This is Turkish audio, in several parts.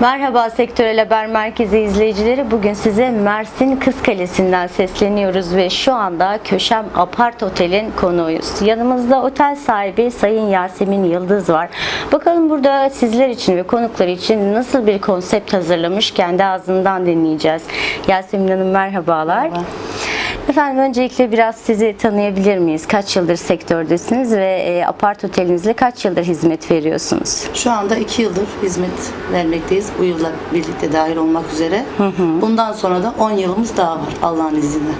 Merhaba Sektörel Haber Merkezi izleyicileri. Bugün size Mersin Kız Kalesi'nden sesleniyoruz ve şu anda Köşem Apart Otel'in konuğuyuz. Yanımızda otel sahibi Sayın Yasemin Yıldız var. Bakalım burada sizler için ve konuklar için nasıl bir konsept hazırlamış kendi ağzından dinleyeceğiz. Yasemin Hanım merhabalar. Merhaba. Efendim öncelikle biraz sizi tanıyabilir miyiz? Kaç yıldır sektördesiniz ve e, apart otelinizle kaç yıldır hizmet veriyorsunuz? Şu anda iki yıldır hizmet vermekteyiz. Bu yılla birlikte dahil olmak üzere. Bundan sonra da 10 yılımız daha var Allah'ın izniyle.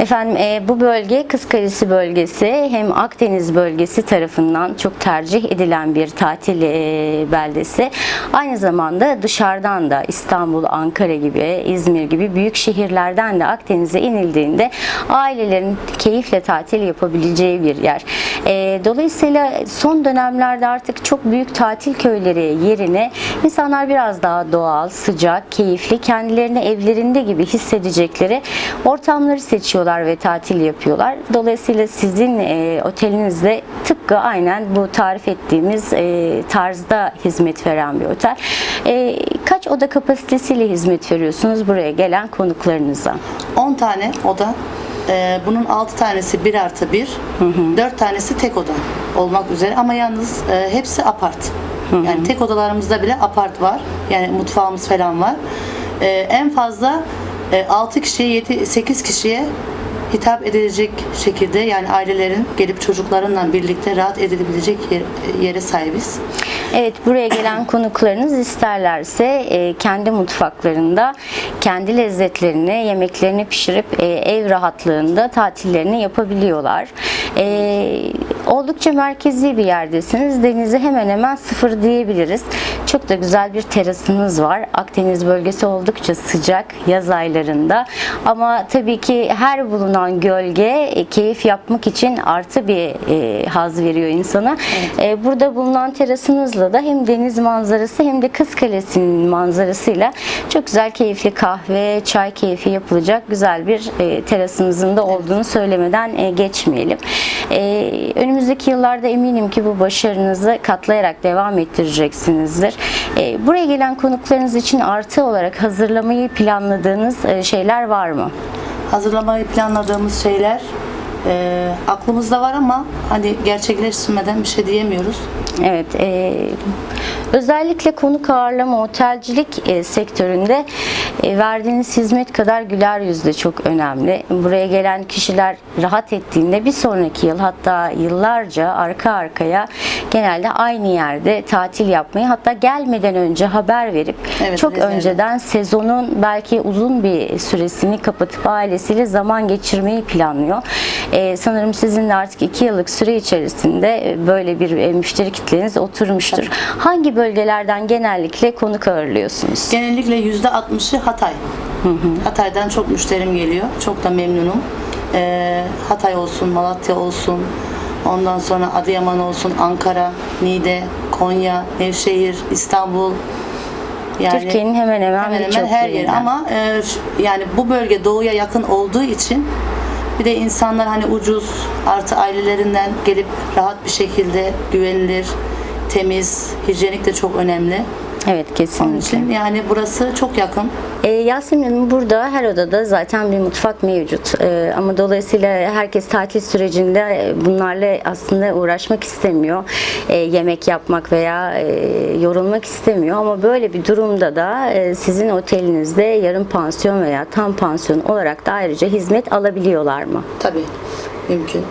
Efendim e, bu bölge Kızkalesi bölgesi hem Akdeniz bölgesi tarafından çok tercih edilen bir tatil e, beldesi. Aynı zamanda dışarıdan da İstanbul, Ankara gibi, İzmir gibi büyük şehirlerden de Akdeniz'e inildiğinde ailelerin keyifle tatil yapabileceği bir yer. E, dolayısıyla son dönemlerde artık çok büyük tatil köyleri yerine insanlar biraz daha doğal, sıcak, keyifli, kendilerini evlerinde gibi hissedecekleri ortamları seçiyorlar ve tatil yapıyorlar. Dolayısıyla sizin e, otelinizde tıpkı aynen bu tarif ettiğimiz e, tarzda hizmet veren bir otel. E, kaç oda kapasitesiyle hizmet veriyorsunuz buraya gelen konuklarınıza? 10 tane oda. Ee, bunun 6 tanesi 1 artı 1. 4 tanesi tek oda olmak üzere. Ama yalnız e, hepsi apart. Yani tek odalarımızda bile apart var. Yani mutfağımız falan var. Ee, en fazla e, 6 kişiye, 7, 8 kişiye hitap edilecek şekilde yani ailelerin gelip çocuklarınla birlikte rahat edilebilecek yer- yere sahibiz. Evet buraya gelen konuklarınız isterlerse e, kendi mutfaklarında kendi lezzetlerini, yemeklerini pişirip e, ev rahatlığında tatillerini yapabiliyorlar. E, oldukça merkezi bir yerdesiniz. Denize hemen hemen sıfır diyebiliriz. Çok da güzel bir terasınız var. Akdeniz bölgesi oldukça sıcak yaz aylarında. Ama tabii ki her bulunan gölge e, keyif yapmak için artı bir e, haz veriyor insana. E, burada bulunan terasınızla da hem deniz manzarası hem de Kız Kalesi'nin manzarasıyla çok güzel keyifli kahve, çay keyfi yapılacak güzel bir e, terasınızın da olduğunu söylemeden e, geçmeyelim. E, önümüzdeki yıllarda eminim ki bu başarınızı katlayarak devam ettireceksinizdir. E, buraya gelen konuklarınız için artı olarak hazırlamayı planladığınız e, şeyler var mı? hazırlamayı planladığımız şeyler e, aklımızda var ama hani gerçekleştirmeden bir şey diyemiyoruz. Evet, e, özellikle konuk ağırlama otelcilik e, sektöründe e, verdiğiniz hizmet kadar güler yüz de çok önemli. Buraya gelen kişiler rahat ettiğinde bir sonraki yıl hatta yıllarca arka arkaya genelde aynı yerde tatil yapmayı hatta gelmeden önce haber verip Evet, çok rezerve. önceden sezonun belki uzun bir süresini kapatıp ailesiyle zaman geçirmeyi planlıyor. E, sanırım sizin de artık iki yıllık süre içerisinde e, böyle bir e, müşteri kitleniz oturmuştur. Hangi bölgelerden genellikle konuk ağırlıyorsunuz? Genellikle yüzde 60'ı Hatay. Hatay'dan çok müşterim geliyor. Çok da memnunum. E, Hatay olsun, Malatya olsun, ondan sonra Adıyaman olsun, Ankara, Niğde, Konya, Nevşehir, İstanbul. Yani Türkiye'nin hemen hemen, hemen hemen her yer yerinden. ama e, yani bu bölge doğuya yakın olduğu için bir de insanlar hani ucuz artı ailelerinden gelip rahat bir şekilde güvenilir, temiz, hijyenik de çok önemli. Evet Onun kesinlikle. için yani burası çok yakın. E, Yasemin Hanım burada her odada zaten bir mutfak mevcut. E, ama dolayısıyla herkes tatil sürecinde e, bunlarla aslında uğraşmak istemiyor. E, yemek yapmak veya e, yorulmak istemiyor. Ama böyle bir durumda da e, sizin otelinizde yarım pansiyon veya tam pansiyon olarak da ayrıca hizmet alabiliyorlar mı? Tabii mümkün.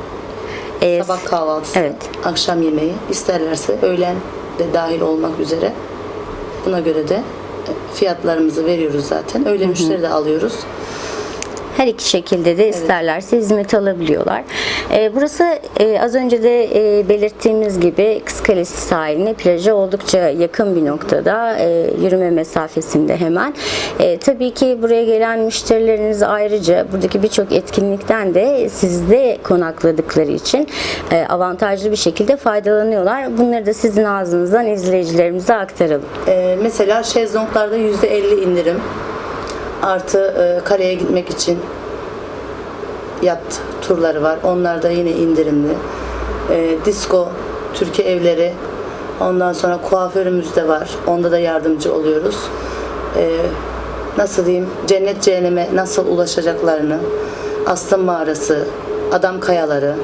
E, Sabah kahvaltısı, evet. akşam yemeği isterlerse öğlen de dahil olmak üzere. Buna göre de e, fiyatlarımızı veriyoruz zaten. Öyle müşteri de alıyoruz. Her iki şekilde de isterlerse hizmet alabiliyorlar. Ee, burası e, az önce de e, belirttiğimiz gibi Kız Kalesi sahiline plaja oldukça yakın bir noktada e, yürüme mesafesinde hemen. E, tabii ki buraya gelen müşterileriniz ayrıca buradaki birçok etkinlikten de sizde konakladıkları için e, avantajlı bir şekilde faydalanıyorlar. Bunları da sizin ağzınızdan izleyicilerimize aktaralım. Mesela şezlonglarda %50 indirim. Artı e, gitmek için yat turları var. Onlar da yine indirimli. Ee, disco, Türkiye evleri Ondan sonra kuaförümüz de var. Onda da yardımcı oluyoruz. Ee, nasıl diyeyim? Cennet cehenneme nasıl ulaşacaklarını, Aslın Mağarası, Adam Kayaları,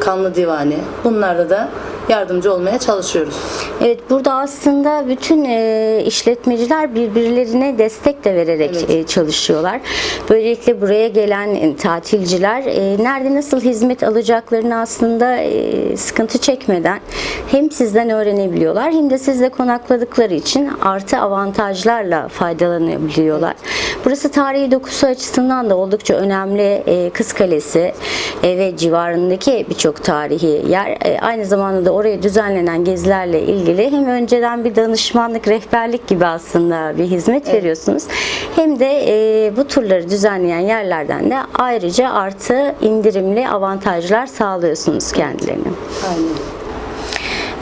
Kanlı Divani bunlarda da yardımcı olmaya çalışıyoruz. Evet burada aslında bütün e, işletmeciler birbirlerine destek de vererek Evet. e, çalışıyorlar. Böylelikle buraya gelen e, tatilciler e, nerede nasıl hizmet alacaklarını aslında e, sıkıntı çekmeden hem sizden öğrenebiliyorlar hem de sizde konakladıkları için artı avantajlarla faydalanabiliyorlar. Burası tarihi dokusu açısından da oldukça önemli e, Kız Kalesi e, ve civarındaki birçok tarihi yer. E, aynı zamanda da oraya düzenlenen gezilerle ilgili hem önceden bir danışmanlık, rehberlik gibi aslında bir hizmet veriyorsunuz. Hem de e, bu turları düzenleyen yerlerden de ayrıca artı indirimli avantajlar sağlıyorsunuz kendilerine. Aynen.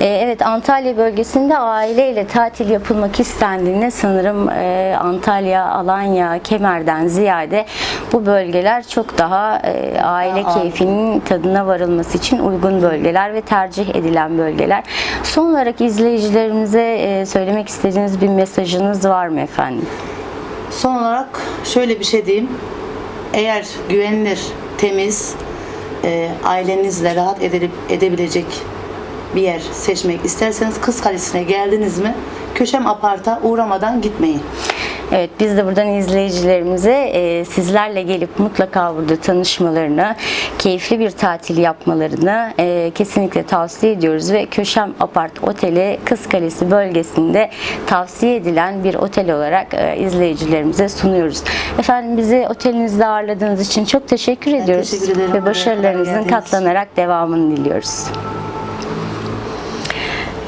E, Evet Antalya bölgesinde aileyle tatil yapılmak istendiğinde sanırım e, Antalya, Alanya, Kemer'den ziyade bu bölgeler çok daha e, aile Daha keyfinin tadına varılması için uygun bölgeler ve tercih edilen bölgeler. Son olarak izleyicilerimize e, söylemek istediğiniz bir mesajınız var mı efendim? Son olarak şöyle bir şey diyeyim. Eğer güvenilir, temiz, e, ailenizle rahat edilip, edebilecek bir yer seçmek isterseniz Kız Kalesi'ne geldiniz mi Köşem Apart'a uğramadan gitmeyin. Evet biz de buradan izleyicilerimize e, sizlerle gelip mutlaka burada tanışmalarını, keyifli bir tatil yapmalarını e, kesinlikle tavsiye ediyoruz ve Köşem Apart Oteli Kız Kalesi bölgesinde tavsiye edilen bir otel olarak e, izleyicilerimize sunuyoruz. Efendim bizi otelinizde ağırladığınız için çok teşekkür ediyoruz teşekkür ederim. ve başarılarınızın katlanarak devamını diliyoruz.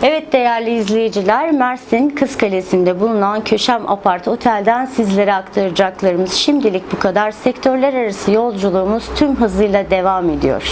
Evet değerli izleyiciler, Mersin Kız Kalesi'nde bulunan Köşem Apart Otel'den sizlere aktaracaklarımız şimdilik bu kadar. Sektörler arası yolculuğumuz tüm hızıyla devam ediyor.